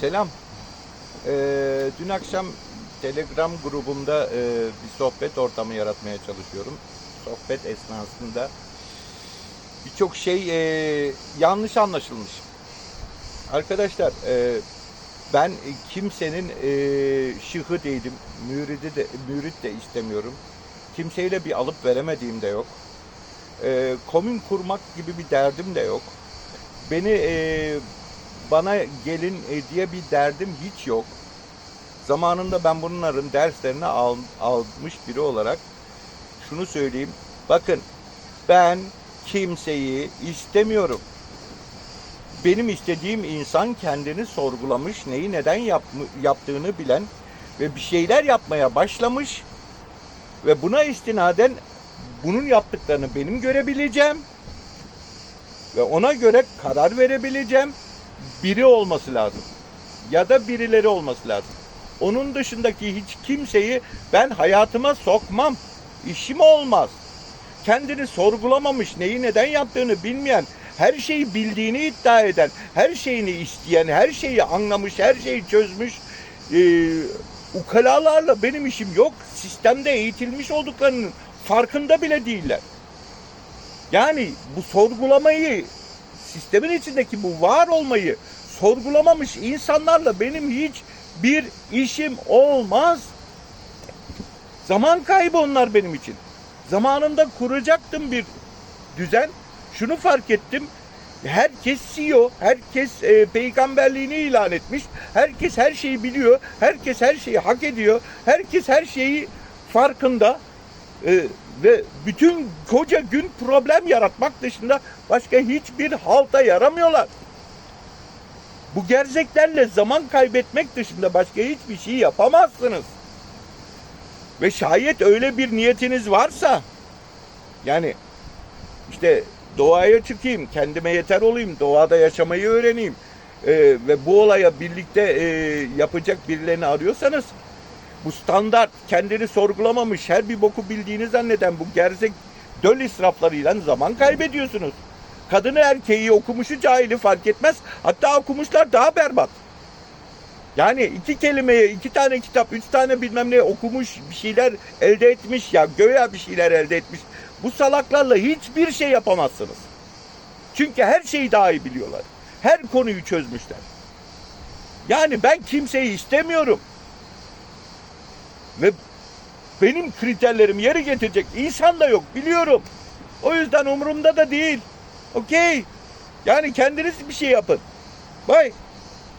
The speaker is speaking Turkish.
Selam. Ee, dün akşam Telegram grubumda e, bir sohbet ortamı yaratmaya çalışıyorum. Sohbet esnasında birçok şey e, yanlış anlaşılmış. Arkadaşlar e, ben kimsenin e, şıhı değilim, müridi de, mürit de istemiyorum. Kimseyle bir alıp veremediğim de yok. E, komün kurmak gibi bir derdim de yok. Beni e, bana gelin e, diye bir derdim hiç yok. Zamanında ben bunların derslerini al, almış biri olarak şunu söyleyeyim. Bakın ben kimseyi istemiyorum. Benim istediğim insan kendini sorgulamış, neyi neden yapma, yaptığını bilen ve bir şeyler yapmaya başlamış ve buna istinaden bunun yaptıklarını benim görebileceğim ve ona göre karar verebileceğim biri olması lazım. Ya da birileri olması lazım. Onun dışındaki hiç kimseyi ben hayatıma sokmam. İşim olmaz. Kendini sorgulamamış, neyi neden yaptığını bilmeyen, her şeyi bildiğini iddia eden, her şeyini isteyen, her şeyi anlamış, her şeyi çözmüş e, ukalalarla benim işim yok. Sistemde eğitilmiş olduklarının farkında bile değiller. Yani bu sorgulamayı, sistemin içindeki bu var olmayı sorgulamamış insanlarla benim hiç bir işim olmaz. Zaman kaybı onlar benim için. Zamanında kuracaktım bir düzen. Şunu fark ettim. Herkes CEO, herkes e, peygamberliğini ilan etmiş. Herkes her şeyi biliyor. Herkes her şeyi hak ediyor. Herkes her şeyi farkında. E, ve bütün koca gün problem yaratmak dışında başka hiçbir halta yaramıyorlar. Bu gerzeklerle zaman kaybetmek dışında başka hiçbir şey yapamazsınız. Ve şayet öyle bir niyetiniz varsa yani işte doğaya çıkayım, kendime yeter olayım, doğada yaşamayı öğreneyim ee, ve bu olaya birlikte e, yapacak birilerini arıyorsanız bu standart kendini sorgulamamış her bir boku bildiğini zanneden bu gerzek döl israflarıyla zaman kaybediyorsunuz. Kadını erkeği okumuşu cahili fark etmez. Hatta okumuşlar daha berbat. Yani iki kelimeye, iki tane kitap, üç tane bilmem ne okumuş bir şeyler elde etmiş ya göya bir şeyler elde etmiş. Bu salaklarla hiçbir şey yapamazsınız. Çünkü her şeyi daha iyi biliyorlar. Her konuyu çözmüşler. Yani ben kimseyi istemiyorum. Ve benim kriterlerimi yeri getirecek insan da yok biliyorum. O yüzden umurumda da değil. Okey. Yani kendiniz bir şey yapın. Bye.